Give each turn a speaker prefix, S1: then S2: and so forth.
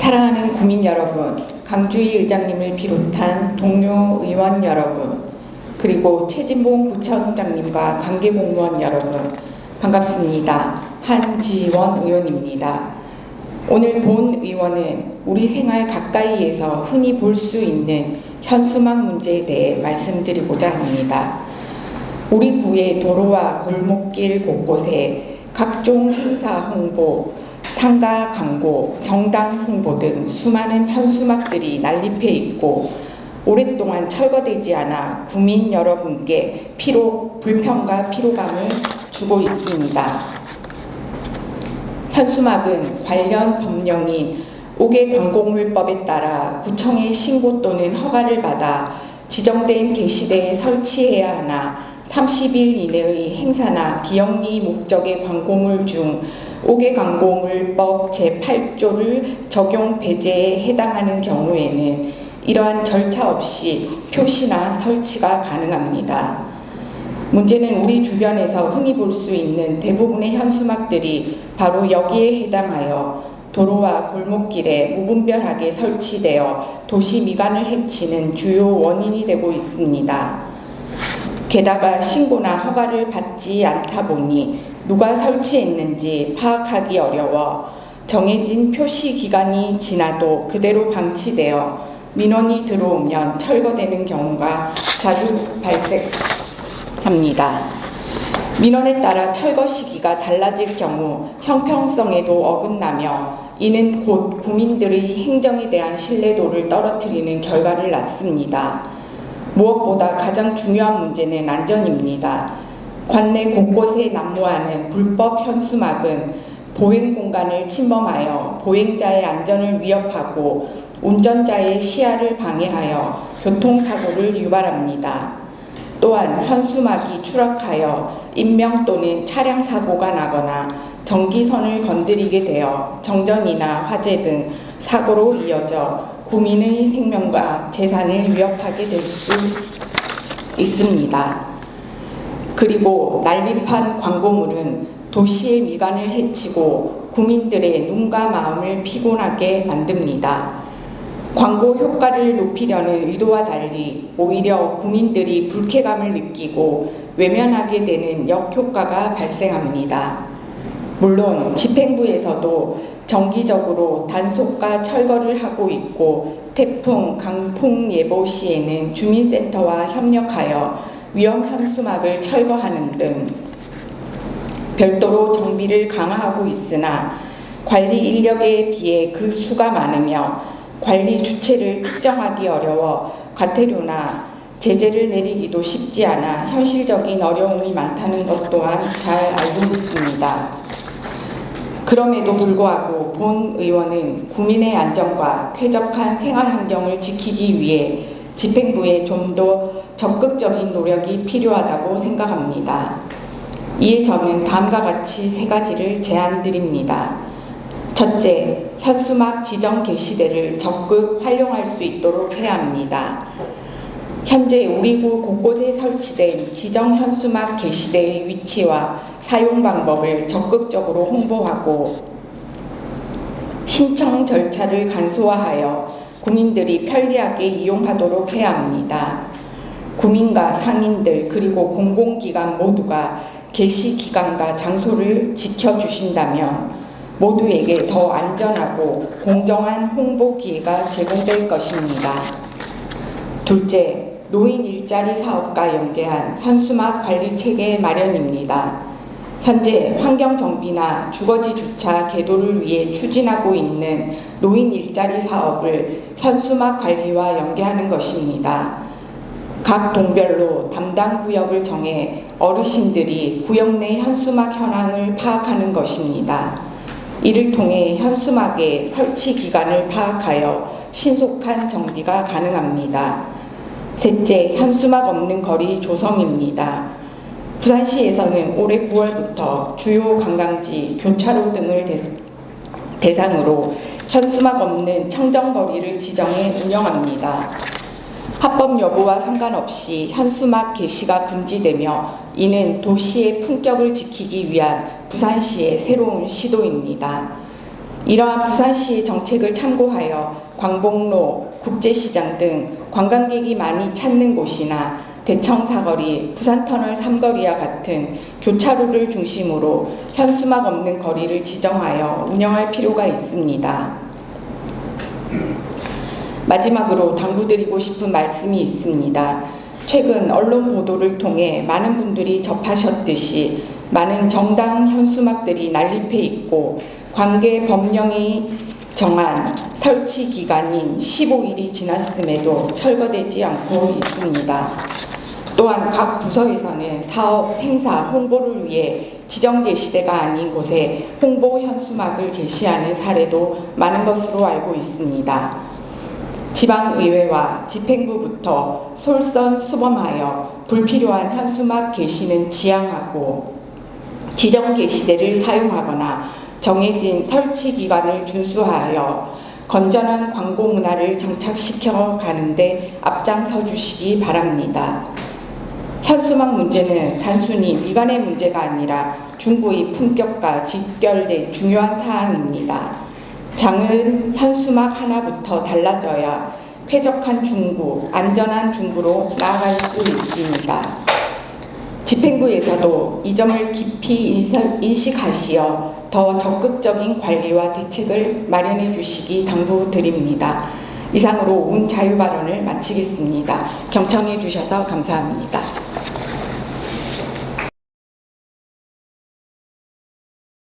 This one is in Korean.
S1: 사랑하는 구민 여러분, 강주희 의장님을 비롯한 동료 의원 여러분, 그리고 최진봉 구청장님과 관계 공무원 여러분, 반갑습니다. 한지원 의원입니다. 오늘 본 의원은 우리 생활 가까이에서 흔히 볼 수 있는 현수막 문제에 대해 말씀드리고자 합니다. 우리 구의 도로와 골목길 곳곳에 각종 행사 홍보, 상가 광고, 정당 홍보 등 수많은 현수막들이 난립해 있고 오랫동안 철거되지 않아 구민 여러분께 피로, 불편과 피로감을 주고 있습니다. 현수막은 관련 법령인 5개 광고물법에 따라 구청의 신고 또는 허가를 받아 지정된 게시대에 설치해야 하나 30일 이내의 행사나 비영리 목적의 광고물 중 5개 광고물법 제8조를 적용 배제에 해당하는 경우에는 이러한 절차 없이 표시나 설치가 가능합니다. 문제는 우리 주변에서 흔히 볼 수 있는 대부분의 현수막들이 바로 여기에 해당하여 도로와 골목길에 무분별하게 설치되어 도시 미관을 해치는 주요 원인이 되고 있습니다. 게다가 신고나 허가를 받지 않다 보니 누가 설치했는지 파악하기 어려워 정해진 표시 기간이 지나도 그대로 방치되어 민원이 들어오면 철거되는 경우가 자주 발생합니다. 민원에 따라 철거 시기가 달라질 경우 형평성에도 어긋나며 이는 곧 국민들의 행정에 대한 신뢰도를 떨어뜨리는 결과를 낳습니다. 무엇보다 가장 중요한 문제는 안전입니다. 관내 곳곳에 난무하는 불법 현수막은 보행 공간을 침범하여 보행자의 안전을 위협하고 운전자의 시야를 방해하여 교통사고를 유발합니다. 또한 현수막이 추락하여 인명 또는 차량 사고가 나거나 전기선을 건드리게 되어 정전이나 화재 등 사고로 이어져 국민의 생명과 재산을 위협하게 될 수 있습니다. 그리고 난립한 광고물은 도시의 미관을 해치고 국민들의 눈과 마음을 피곤하게 만듭니다. 광고 효과를 높이려는 의도와 달리 오히려 국민들이 불쾌감을 느끼고 외면하게 되는 역효과가 발생합니다. 물론 집행부에서도 정기적으로 단속과 철거를 하고 있고 태풍, 강풍 예보 시에는 주민센터와 협력하여 위험 현수막을 철거하는 등 별도로 정비를 강화하고 있으나 관리 인력에 비해 그 수가 많으며 관리 주체를 특정하기 어려워 과태료나 제재를 내리기도 쉽지 않아 현실적인 어려움이 많다는 것 또한 잘 알고 있습니다. 그럼에도 불구하고 본 의원은 국민의 안전과 쾌적한 생활 환경을 지키기 위해 집행부에 좀 더 적극적인 노력이 필요하다고 생각합니다. 이에 저는 다음과 같이 세 가지를 제안드립니다. 첫째, 현수막 지정 게시대를 적극 활용할 수 있도록 해야 합니다. 현재 우리 구 곳곳에 설치된 지정 현수막 게시대의 위치와 사용 방법을 적극적으로 홍보하고 신청 절차를 간소화하여 국민들이 편리하게 이용하도록 해야 합니다. 국민과 상인들 그리고 공공기관 모두가 게시 기간과 장소를 지켜주신다면 모두에게 더 안전하고 공정한 홍보 기회가 제공될 것입니다. 둘째, 노인 일자리 사업과 연계한 현수막 관리 체계 마련입니다. 현재 환경 정비나 주거지 주차 개도를 위해 추진하고 있는 노인 일자리 사업을 현수막 관리와 연계하는 것입니다. 각 동별로 담당 구역을 정해 어르신들이 구역 내 현수막 현황을 파악하는 것입니다. 이를 통해 현수막의 설치 기간을 파악하여 신속한 정비가 가능합니다. 셋째, 현수막 없는 거리 조성입니다. 부산시에서는 올해 9월부터 주요 관광지, 교차로 등을 대상으로 현수막 없는 청정거리를 지정해 운영합니다. 합법 여부와 상관없이 현수막 게시가 금지되며 이는 도시의 품격을 지키기 위한 부산시의 새로운 시도입니다. 이러한 부산시의 정책을 참고하여 광복로, 국제시장 등 관광객이 많이 찾는 곳이나 대청 사거리, 부산터널 삼거리와 같은 교차로를 중심으로 현수막 없는 거리를 지정하여 운영할 필요가 있습니다. 마지막으로 당부드리고 싶은 말씀이 있습니다. 최근 언론 보도를 통해 많은 분들이 접하셨듯이 많은 정당 현수막들이 난립해 있고 관계 법령이 정한 설치 기간인 15일이 지났음에도 철거되지 않고 있습니다. 또한 각 부서에서는 사업, 행사, 홍보를 위해 지정 게시대가 아닌 곳에 홍보 현수막을 게시하는 사례도 많은 것으로 알고 있습니다. 지방의회와 집행부부터 솔선수범하여 불필요한 현수막 게시는 지양하고 지정 게시대를 사용하거나 정해진 설치 기간을 준수하여 건전한 광고 문화를 정착시켜 가는데 앞장서 주시기 바랍니다. 현수막 문제는 단순히 미관의 문제가 아니라 중고의 품격과 직결된 중요한 사항입니다. 장은 현수막 하나부터 달라져야 쾌적한 중구, 안전한 중구로 나아갈 수 있습니다. 집행부에서도 이 점을 깊이 인식하시어 더 적극적인 관리와 대책을 마련해 주시기 당부드립니다. 이상으로 온 자유 발언을 마치겠습니다. 경청해 주셔서 감사합니다.